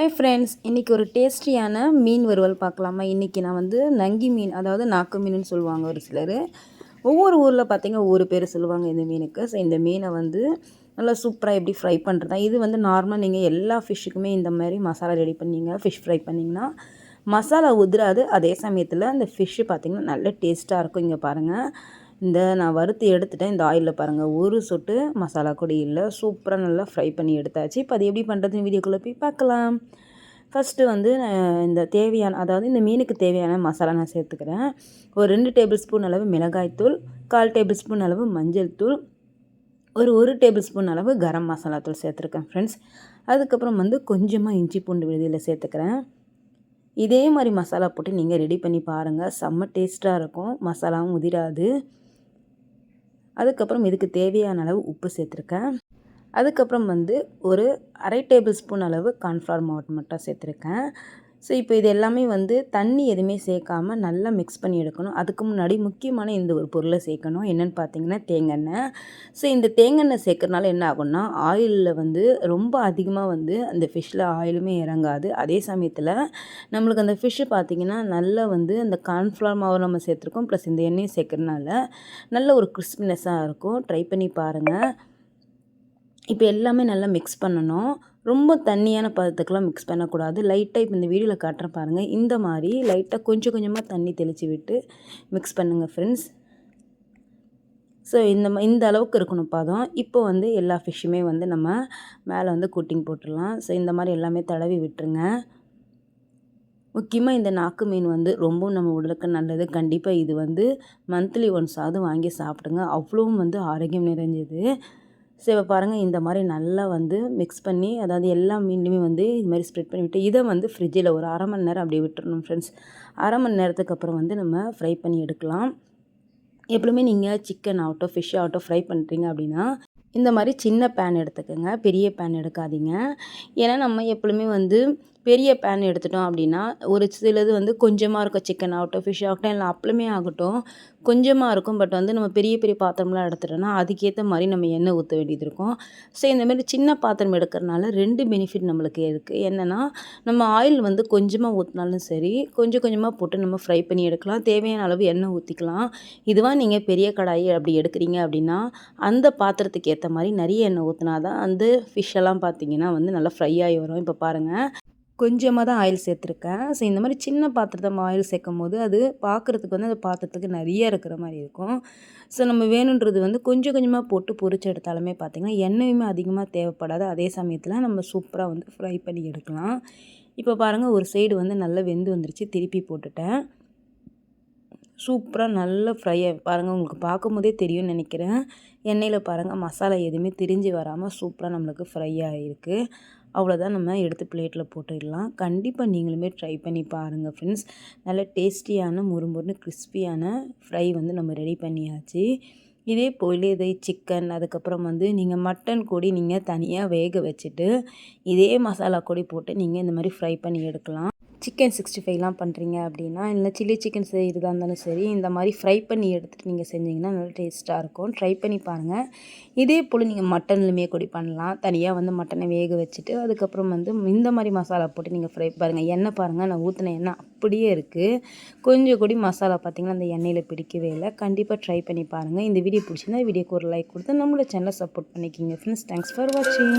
Hi friends இன்றைக்கி ஒரு டேஸ்டியான மீன் வறுவல் பார்க்கலாமா? இன்றைக்கி நான் வந்து நங்கி மீன் அதாவது நாக்கு மீனுன்னு சொல்லுவாங்க ஒரு சிலர். ஒவ்வொரு ஊரில் பார்த்திங்கன்னா ஒவ்வொரு பேர் சொல்லுவாங்க இந்த மீனுக்கு. ஸோ இந்த மீனை வந்து நல்லா சூப்பராக எப்படி ஃப்ரை பண்ணுறது இது வந்து நார்மலாக நீங்கள் எல்லா ஃபிஷ்ஷுக்குமே இந்த மாதிரி மசாலா ரெடி பண்ணிங்க ஃபிஷ் ஃப்ரை பண்ணிங்கன்னா மசாலா உதிராது. அதே சமயத்தில் அந்த ஃபிஷ்ஷு பார்த்திங்கன்னா நல்ல டேஸ்ட்டாக இருக்கும் இங்கே பாருங்கள் இந்த நான் வறுத்து எடுத்துட்டேன். இந்த ஆயிலில் பாருங்கள் ஒரு சொட்டு மசாலா கொடி இல்லை சூப்பராக நல்லா ஃப்ரை பண்ணி எடுத்தாச்சு. இப்போ அது எப்படி பண்ணுறதுன்னு வீடியோக்குள்ளே போய் பார்க்கலாம். ஃபஸ்ட்டு வந்து இந்த தேவையான அதாவது இந்த மீனுக்கு தேவையான மசாலா நான் சேர்த்துக்கிறேன். ஒரு ரெண்டு டேபிள் ஸ்பூன் அளவு மிளகாய்த்தூள் கால் டேபிள் ஸ்பூன் அளவு மஞ்சள் தூள் ஒரு ஒரு டேபிள் ஸ்பூன் அளவு கரம் மசாலா தூள் சேர்த்துருக்கேன் ஃப்ரெண்ட்ஸ் அதுக்கப்புறம் வந்து கொஞ்சமாக இஞ்சி பூண்டு விடுதியில் சேர்த்துக்கிறேன். இதே மாதிரி மசாலா போட்டு நீங்கள் ரெடி பண்ணி பாருங்கள் செம்ம டேஸ்ட்டாக இருக்கும். மசாலாவும் உதிராது. அதுக்கப்புறம் இதுக்கு தேவையான அளவு உப்பு சேர்த்துருக்கேன். அதுக்கப்புறம் வந்து ஒரு அரை டேபிள் ஸ்பூன் அளவு கார்ன்ஃப்ளவர் மாவு மட்டும் சேர்த்துருக்கேன். ஸோ இப்போ இது எல்லாமே வந்து தண்ணி எதுவுமே சேர்க்காம நல்லா மிக்ஸ் பண்ணி எடுக்கணும். அதுக்கு முன்னாடி முக்கியமான இந்த ஒரு பொருளை சேர்க்கணும். என்னென்னு பார்த்தீங்கன்னா தேங்காய் ஸோ இந்த தேங்காய் சேர்க்கறனால என்ன ஆகும்னா ஆயிலில் வந்து ரொம்ப அதிகமாக வந்து அந்த ஃபிஷ்ஷில் ஆயிலுமே இறங்காது. அதே சமயத்தில் நம்மளுக்கு அந்த ஃபிஷ்ஷு பார்த்திங்கன்னா நல்லா வந்து அந்த கார்ன்ஃப்ளவர் மாவு நம்ம சேர்த்துருக்கோம். ப்ளஸ் இந்த எண்ணெயும் சேர்க்கறனால நல்ல ஒரு கிறிஸ்பினஸ்ஸாக இருக்கும். ட்ரை பண்ணி பாருங்கள் இப்போ எல்லாமே நல்லா மிக்ஸ் பண்ணணும். ரொம்ப தண்ணியான பதத்துக்கெலாம் மிக்ஸ் பண்ணக்கூடாது. லைட்டாக இப்போ இந்த வீடியோவில் காட்டுற பாருங்கள் இந்த மாதிரி லைட்டாக கொஞ்சம் கொஞ்சமாக தண்ணி தெளித்து விட்டு மிக்ஸ் பண்ணுங்கள் ஃப்ரெண்ட்ஸ் ஸோ இந்த இந்த அளவுக்கு இருக்கணும் பதம். இப்போ வந்து எல்லா ஃபிஷ்ஷுமே வந்து நம்ம மேலே வந்து குட்டிங் போட்டுடலாம். ஸோ இந்த மாதிரி எல்லாமே தடவி விட்டுருங்க. முக்கியமாக இந்த நாக்கு மீன் வந்து ரொம்ப நம்ம உடலுக்கு நல்லது. கண்டிப்பாக இது வந்து மந்த்லி ஒன்ஸாவது வாங்கி சாப்பிடுங்க. அவ்வளோவும் வந்து ஆரோக்கியம் நிறைஞ்சது. ஸோ இப்போ பாருங்கள் இந்த மாதிரி நல்லா வந்து மிக்ஸ் பண்ணி அதாவது எல்லா மீன்லையுமே வந்து இது மாதிரி ஸ்ப்ரெட் பண்ணி விட்டு இதை வந்து ஃப்ரிட்ஜில் ஒரு அரை மணி நேரம் அப்படியே விட்டுறணும் ஃப்ரெண்ட்ஸ் அரை மணி நேரத்துக்கு அப்புறம் வந்து நம்ம ஃப்ரை பண்ணி எடுக்கலாம். எப்பவுமே நீங்கள் சிக்கன் ஆகட்டும் ஃபிஷ் ஆகட்டும் ஃப்ரை பண்ணுறீங்க அப்படின்னா இந்த மாதிரி சின்ன பேன் எடுத்துக்கோங்க. பெரிய பேன் எடுக்காதீங்க. ஏன்னா நம்ம எப்பவுமே வந்து பெரிய பேன் எடுத்துட்டோம் அப்படின்னா ஒரு சிலது வந்து கொஞ்சமாக இருக்கும் சிக்கன் ஆகட்டும் ஃபிஷ் ஆகட்டும் இல்லை அப்பளமே ஆகட்டும் கொஞ்சமாக இருக்கும். பட் வந்து நம்ம பெரிய பெரிய பாத்திரம்லாம் எடுத்துட்டோம்னா அதுக்கேற்ற மாதிரி நம்ம எண்ணெய் ஊற்ற வேண்டியது இருக்கும். ஸோ இந்தமாரி சின்ன பாத்திரம் எடுக்கிறனால ரெண்டு பெனிஃபிட் நம்மளுக்கு இருக்குது என்னென்னா நம்ம ஆயில் வந்து கொஞ்சமாக ஊற்றினாலும் சரி கொஞ்சம் கொஞ்சமாக போட்டு நம்ம ஃப்ரை பண்ணி எடுக்கலாம். தேவையான அளவு எண்ணெய் ஊற்றிக்கலாம் இதுவாக நீங்கள் பெரிய கடாயி அப்படி எடுக்கிறீங்க அப்படின்னா அந்த பாத்திரத்துக்கு ஏற்ற மாதிரி நிறைய எண்ணெய் ஊற்றினா தான் அந்த ஃபிஷ்ஷெல்லாம் பார்த்தீங்கன்னா வந்து நல்லா ஃப்ரை ஆகி வரும். இப்போ பாருங்கள் கொஞ்சமாக தான் ஆயில் சேர்த்துருக்கேன். ஸோ இந்த மாதிரி சின்ன பாத்திரத்தை நம்ம ஆயில் சேர்க்கும் போது அது பார்க்குறதுக்கு வந்து அந்த பாத்திரத்துக்கு நிறைய இருக்கிற மாதிரி இருக்கும். ஸோ நம்ம வேணுன்றது வந்து கொஞ்சம் கொஞ்சமாக போட்டு பொறிச்சு எடுத்தாலுமே பார்த்திங்கன்னா எண்ணெயுமே அதிகமாக தேவைப்படாது. அதே சமயத்தில் நம்ம சூப்பராக வந்து ஃப்ரை பண்ணி எடுக்கலாம். இப்போ பாருங்கள் ஒரு சைடு வந்து நல்லா வெந்து வந்துருச்சு. திருப்பி போட்டுட்டேன். சூப்பராக நல்லா ஃப்ரை பாருங்கள் உங்களுக்கு பார்க்கும்போதே தெரியும்னு நினைக்கிறேன். எண்ணெயில் பாருங்கள் மசாலா எதுவுமே திரிஞ்சு வராமல் சூப்பராக நம்மளுக்கு ஃப்ரை ஆகிருக்கு அவ்வளோதான் நம்ம எடுத்து பிளேட்டில் போட்டுடலாம். கண்டிப்பாக நீங்களுமே ட்ரை பண்ணி பாருங்கள் ஃப்ரெண்ட்ஸ் நல்ல டேஸ்டியான முறுமுறுன்னு கிறிஸ்பியான ஃப்ரை வந்து நம்ம ரெடி பண்ணியாச்சு. இதே போல் இதை சிக்கன் அதுக்கப்புறம் வந்து நீங்கள் மட்டன் கொடி நீங்கள் தனியாக வேக வச்சுட்டு இதே மசாலா கொடி போட்டு நீங்கள் இந்த மாதிரி ஃப்ரை பண்ணி எடுக்கலாம். சிக்கன் சிக்ஸ்டி ஃபைவ்லாம் பண்ணுறீங்க அப்படின்னா இல்லை சில்லி சிக்கன் செய்கிறதா இருந்தாலும் சரி இந்த மாதிரி ஃப்ரை பண்ணி எடுத்துகிட்டு நீங்கள் செஞ்சிங்கன்னா நல்லா டேஸ்ட்டாக இருக்கும். ட்ரை பண்ணி பாருங்கள் இதே போல் நீங்கள் மட்டன்லையுமே கொடி பண்ணலாம். தனியாக வந்து மட்டனை வேக வச்சுட்டு அதுக்கப்புறம் வந்து இந்த மாதிரி மசாலா போட்டு நீங்கள் ஃப்ரை பாருங்கள் எண்ணெய் பாருங்கள் நான் ஊற்றின எண்ணெய் அப்படியே இருக்குது கொஞ்சம் கூடி மசாலா பார்த்திங்கன்னா அந்த எண்ணெயில் பிடிக்கவே இல்லை. கண்டிப்பாக ட்ரை பண்ணி பாருங்கள் இந்த வீடியோ பிடிச்சிருந்தா வீடியோக்கு ஒரு லைக் கொடுத்து நம்மளோட சேனலை சப்போர்ட் பண்ணிக்கிங்க. ஃப்ரெண்ட்ஸ் தேங்க்ஸ் ஃபார் வாட்சிங்